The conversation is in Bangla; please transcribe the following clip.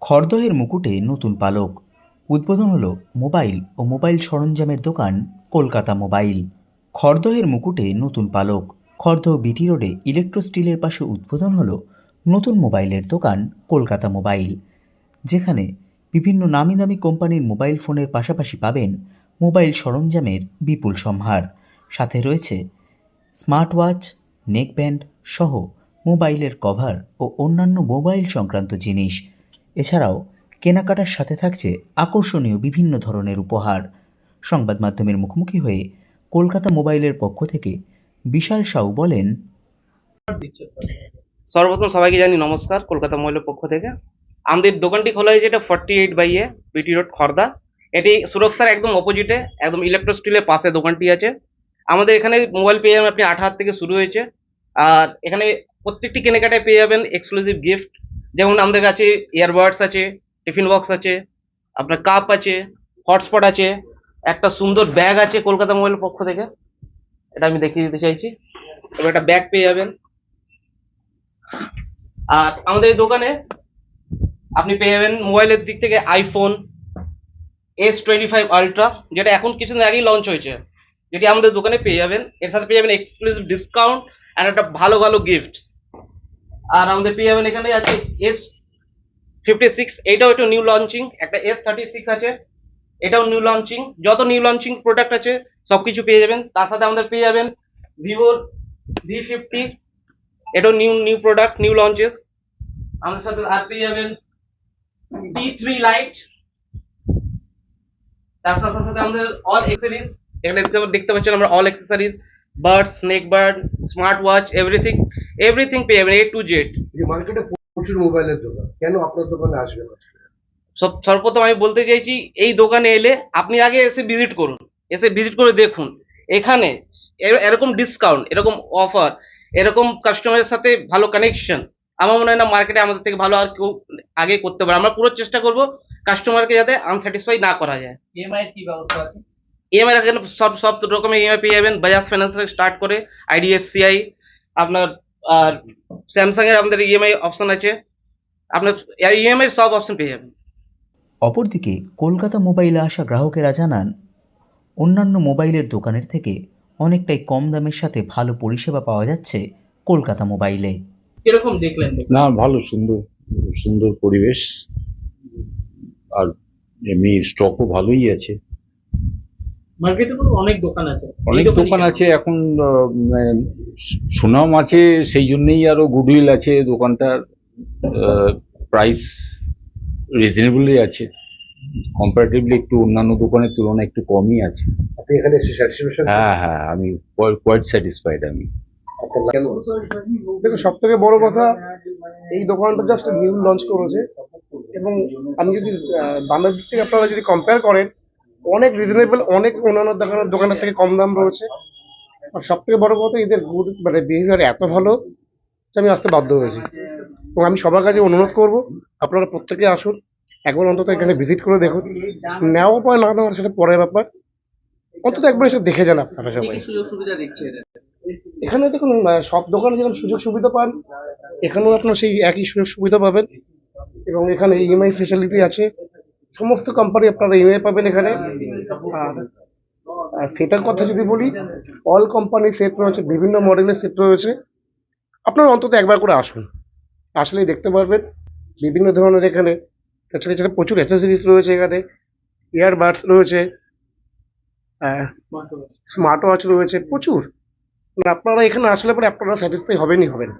খড়দহের মুকুটে নতুন পালক। উদ্বোধন হলো মোবাইল ও মোবাইল সরঞ্জামের দোকান কলকাতা মোবাইল। খড়দহের মুকুটে নতুন পালক। খড়দহ বিটি রোডে ইলেকট্রো স্টিলের পাশে উদ্বোধন হলো নতুন মোবাইলের দোকান কলকাতা মোবাইল। যেখানে বিভিন্ন নামি দামি কোম্পানির মোবাইল ফোনের পাশাপাশি পাবেন মোবাইল সরঞ্জামের বিপুল সম্ভার। সাথে রয়েছে স্মার্ট ওয়াচ নেকব্যান্ড সহ মোবাইলের কভার ও অন্যান্য মোবাইল সংক্রান্ত জিনিস। এছাড়াও, কেনাকাটার সাথে থাকছে আকর্ষণীয় বিভিন্ন ধরনের উপহার। সংবাদ মাধ্যমের মুখোমুখি হয়ে কলকাতা মোবাইলের পক্ষ থেকে বিশাল সাউ বলেন, সর্বপ্রথম সবাইকে জানি নমস্কার, কলকাতা মোবাইলের পক্ষ থেকে। আমাদের দোকানটি খোলা হয়েছে, এটা forty eight by A BT road Khardah. এটি সুরক্ষার একদম অপোজিটে একদম ইলেকট্রো স্টিলের পাশে দোকানটি আছে। আমাদের এখানে মোবাইল পেয়ে যাবেন আপনি আট হাজার থেকে শুরু হয়েছে। আর এখানে প্রত্যেকটি কেনাকাটায় পেয়ে যাবেন এক্সক্লুসিভ গিফট যেমন আমাদের কাছে ইয়ারবাডস আছে টিফিন বক্স আছে, আপনার কাপ আছে হটস্পট আছে, একটা সুন্দর ব্যাগ আছে কলকাতা মোবাইলের পক্ষ থেকে। এটা আমি দেখিয়ে দিতে চাইছি। এবার একটা ব্যাগ পেয়ে যাবেন। আর আমাদের এই দোকানে আপনি পেয়ে যাবেন মোবাইলের দিক থেকে iPhone S twenty five ultra যেটা এখন কিছুদিন আগেই লঞ্চ হয়েছে। যেটি আমাদের দোকানে পেয়ে যাবেন। এর সাথে পেয়ে যাবেন এক্সক্লুসিভ ডিসকাউন্ট অ্যান্ড একটা ভালো ভালো গিফট আর আমাদের পেয়ে যাবেন এখানে আছে এস ফিফটি সিক্স এটাও একটু নিউ লঞ্চিং একটা এস থার্টি সিক্স আছে, এটাও নিউ লঞ্চিং যত নিউ লঞ্চিং প্রোডাক্ট আছে সব কিছু পেয়ে যাবেন। তার সাথে আমাদের পেয়ে যাবেন ভিভোর ভি ফিফটি এটাও new new product new launches আমাদের সাথে আর পেয়ে যাবেন টি থ্রি লাইট তার সাথে সাথে আমাদের অল এক্সেসরিজ এখানে দেখতে দেখতে পাচ্ছেন আমরা all accessories bird snake bird smart watch everything everything পেয়ে যাবেন এ টু জেড যে মার্কেটে প্রচুর মোবাইলের দোকান। কেন আপনার দোকানে আসবে না? সব সর্বপ্রথম আমি বলতে চাইছি এই দোকানে এলে আপনি আগে এসে ভিজিট করুন। এসে ভিজিট করে দেখুন। এখানে এরকম ডিসকাউন্ট এরকম অফার এরকম কাস্টমারের সাথে ভালো কানেকশন আমার মনে হয় না মার্কেটে আমাদের থেকে ভালো আর কেউ আগে করতে পারে। আমরা পুরো চেষ্টা করব কাস্টমারকে যাতে আনস্যাটিসফাই না করা যায়। ইএমআই কি ব্যবস্থা আছে? ইএমআই এখানে সব সব রকমের ইএমআই পেয়ে যাবেন। বাজাজ ফাইন্যান্স থেকে স্টার্ট করে আইডিএফসিআই আপনার আর স্যামসাং এর আমাদের ইএমআই অপশন আছে। আপনার ইএমআই সব অপশন পেয়ে যাবেন। অপরদিকে কলকাতা মোবাইলে আসা গ্রাহকেরা জানান অন্যান্য মোবাইলের দোকানের থেকে অনেকটাই কম দামের সাথে ভালো পরিষেবা পাওয়া যাচ্ছে কলকাতা মোবাইলে। কীরকম দেখলেন? না ভালো সুন্দর সুন্দর পরিবেশ। আর এমনি স্টকও ভালোই আছে। মার্কেটে তো অনেক দোকান আছে। অনেক দোকান আছে এখন মানে সুনাম আছে সেই জন্যই আরও গুডউইল আছে দোকানটার প্রাইস রিজনেবলই আছে। কম্পারেটিভলি একটু অন্যান্য দোকানের তুলনায় একটু কমই আছে। আপনি এখানে হ্যাঁ হ্যাঁ আমি কোয়াইট স্যাটিসফাইড আমি। দেখো সব থেকে বড় কথা এই দোকানটা জাস্ট নিউ লঞ্চ করেছে। এবং আমি যদি দামের দিক থেকে আপনারা যদি কম্পেয়ার করেন অনেক রিজনেবল অনেক অন্যান্য দোকানের দোকানের থেকে কম দাম রয়েছে। আর সব থেকে বড় কথা এদের গুড মানে বিহেভিয়ার এত ভালো যে আমি আসতে বাধ্য হয়েছি। এবং আমি সবার কাছে অনুরোধ করব আপনারা প্রত্যেকে আসুন একবার অন্তত এখানে ভিজিট করে দেখুন। নেওয়া পায় না নেওয়া সেটা পরের ব্যাপার। অন্তত একবার এসে দেখে যান আপনারা সবাই? এখানে দেখুন সব দোকানে যেরকম সুযোগ সুবিধা পান এখানেও আপনার সেই একই সুযোগ সুবিধা পাবেন। এবং এখানে ইএমআই ফেসিলিটি আছে। সমস্ত কোম্পানি আপনারা ইএমআই পাবেন এখানে। আর সেটার কথা যদি বলি অল কোম্পানি সেট রয়েছে, বিভিন্ন মডেলের সেট রয়েছে। আপনারা অন্তত একবার করে আসুন। আসলেই দেখতে পারবেন, বিভিন্ন ধরনের এখানে তাছাড়া এছাড়া প্রচুর অ্যাসেসরিজ রয়েছে এখানে। ইয়ারবাডস রয়েছে স্মার্ট ওয়াচ রয়েছে, প্রচুর। মানে আপনারা এখানে আসলে পরে আপনারা স্যাটিসফাই হবেনই হবেন।